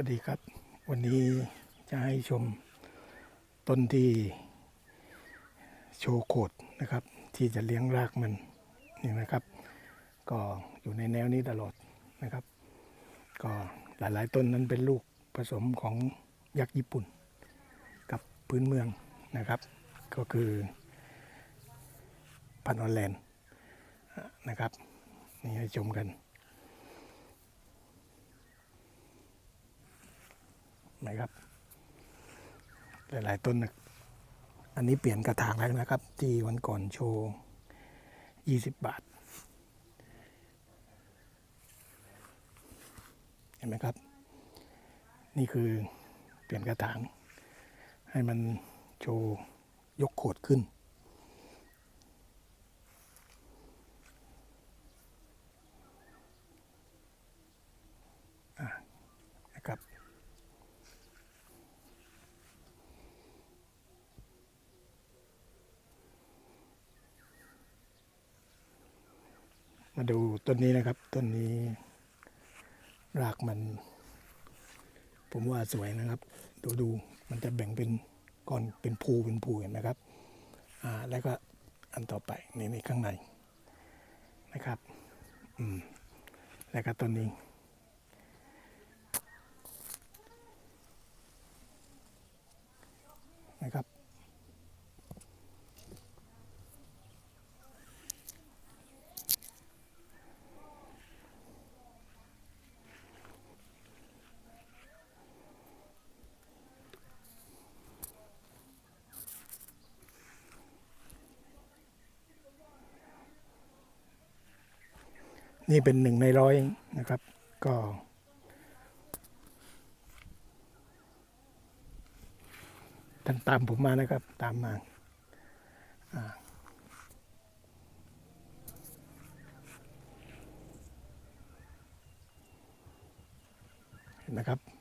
วัสดีครับ วันนี้จะให้ชมต้นที่โชโคดนะครับ ที่จะเลี้ยงรากมันนี่นะครับ ก็อยู่ในแนวนี้ตลอดนะครับ ก็หลายๆต้นนั้นเป็นลูกผสมของยักษ์ญี่ปุ่น กับพื้นเมืองนะครับ ก็คือพันออร์แลนด์นะครับ นี่ให้ชมกัน นะครับ หลายๆต้นนะอันนี้เปลี่ยนกระถางแล้วนะครับ ที่วันก่อนโชว์ 20 บาท เห็นไหมครับ นี่คือเปลี่ยนกระถาง ให้มันโชว์ยกโขดขึ้น อะนะครับ มาดูต้นนี้นะครับต้นนี้ รากมัน ผมว่าสวยนะครับ ดูดูมันจะแบ่งเป็นก้อนเป็นภูเป็นภูเห็นไหมครับอ่าแล้วก็อันต่อไปในในข้างในนะครับอืมแล้วก็ต้นนี้นะครับ นี่เป็นหนึ่งในร้อยนะครับ ก็ ท่านตามผมมานะครับ ตามมาเห็นนะครับ